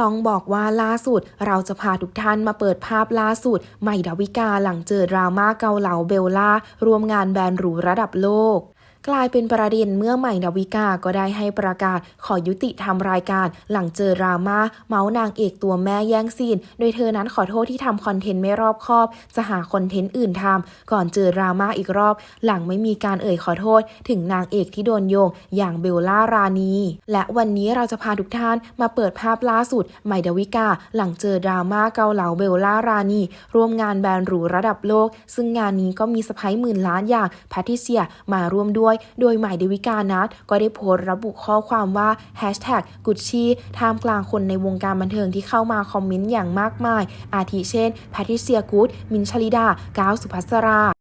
ต้องบอกว่าล่าสุดเราจะพาทุกท่านมาเปิดภาพล่าสุด ใหม่ดาวิกาหลังเจอดราม่าเกาเหลาเบลล่าร่วมงานแบรนด์หรูระดับโลก กลายเป็นประเด็นเมื่อใหม่ดาวิกาก็ได้ให้ประกาศขอยุติทำรายการ หลังเจอดราม่าเมาส์นางเอกตัวแม่แย่งซีน โดยเธอนั้นขอโทษที่ทำคอนเทนต์ไม่รอบคอบ จะหาคอนเทนต์อื่นทำก่อนเจอดราม่าอีกรอบ หลังไม่มีการเอ่ยขอโทษ ถึงนางเอกที่โดนโยง อย่างเบลล่ารานี และวันนี้เราจะพาทุกท่านมาเปิดภาพล่าสุดใหม่ดาวิกา หลังเจอดราม่าเกาเหลาเบลล่ารานีร่วมงานแบรนด์หรูระดับโลก ซึ่งงานนี้ก็มีสไปหมื่นล้านอย่างแพทริเซียมาร่วมด้วยโดยหม่ดวิกานัทก็ได้โพสต์ระบุข้อความว่า hashtag กุชชี่ท่ามกลางคนในวงการบันเทิงที่เข้ามาคอมเมนต์อย่างมากมาย อาทิเช่นแพทริเซียกูดมินชลิดา ก้าวสุภัสรา